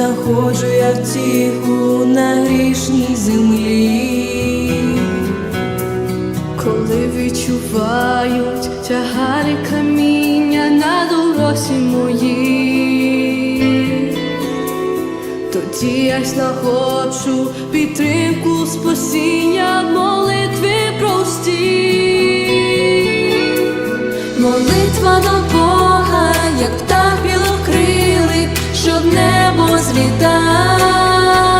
знаходжу я втіху на грішній землі, коли відчувають тягари каміння на доросі мої, тоді я знаходжу підтримку спасіння молитви прості, молитва до Бога, як та щоб небо злітало.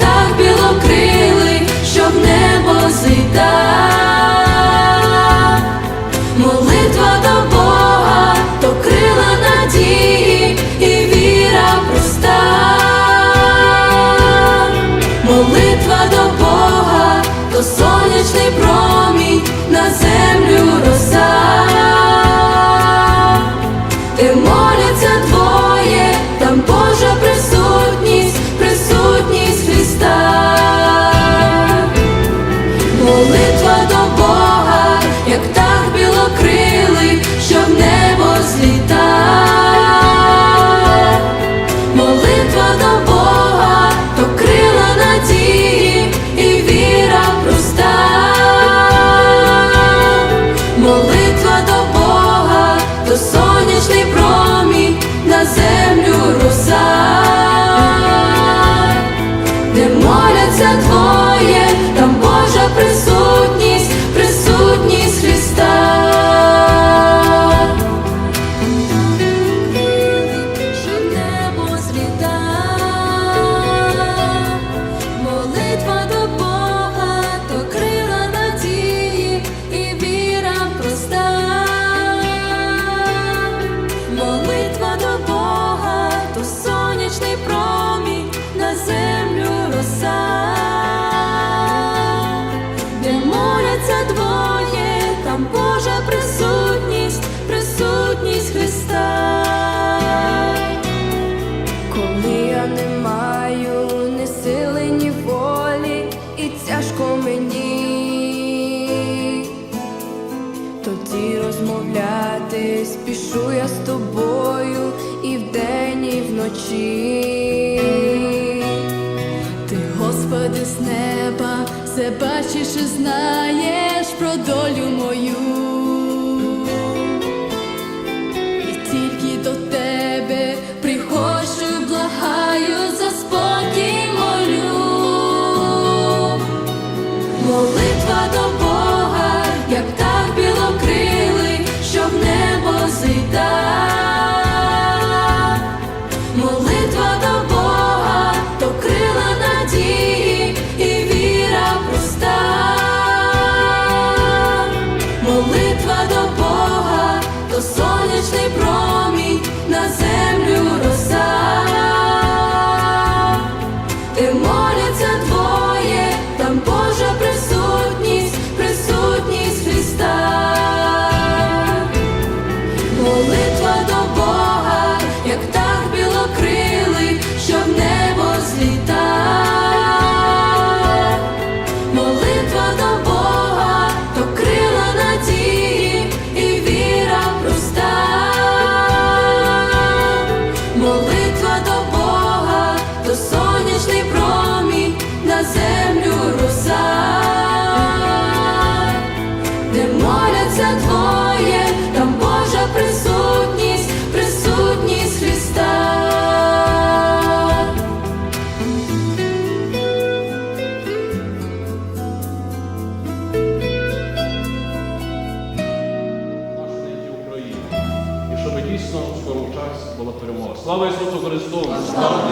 Ти тяжко мені, тоді розмовляти спішу я з тобою і вдень, і вночі, ти, Господи, з неба все бачиш і знаєш про долю була перемога. Слава Ісусу Христу! Слава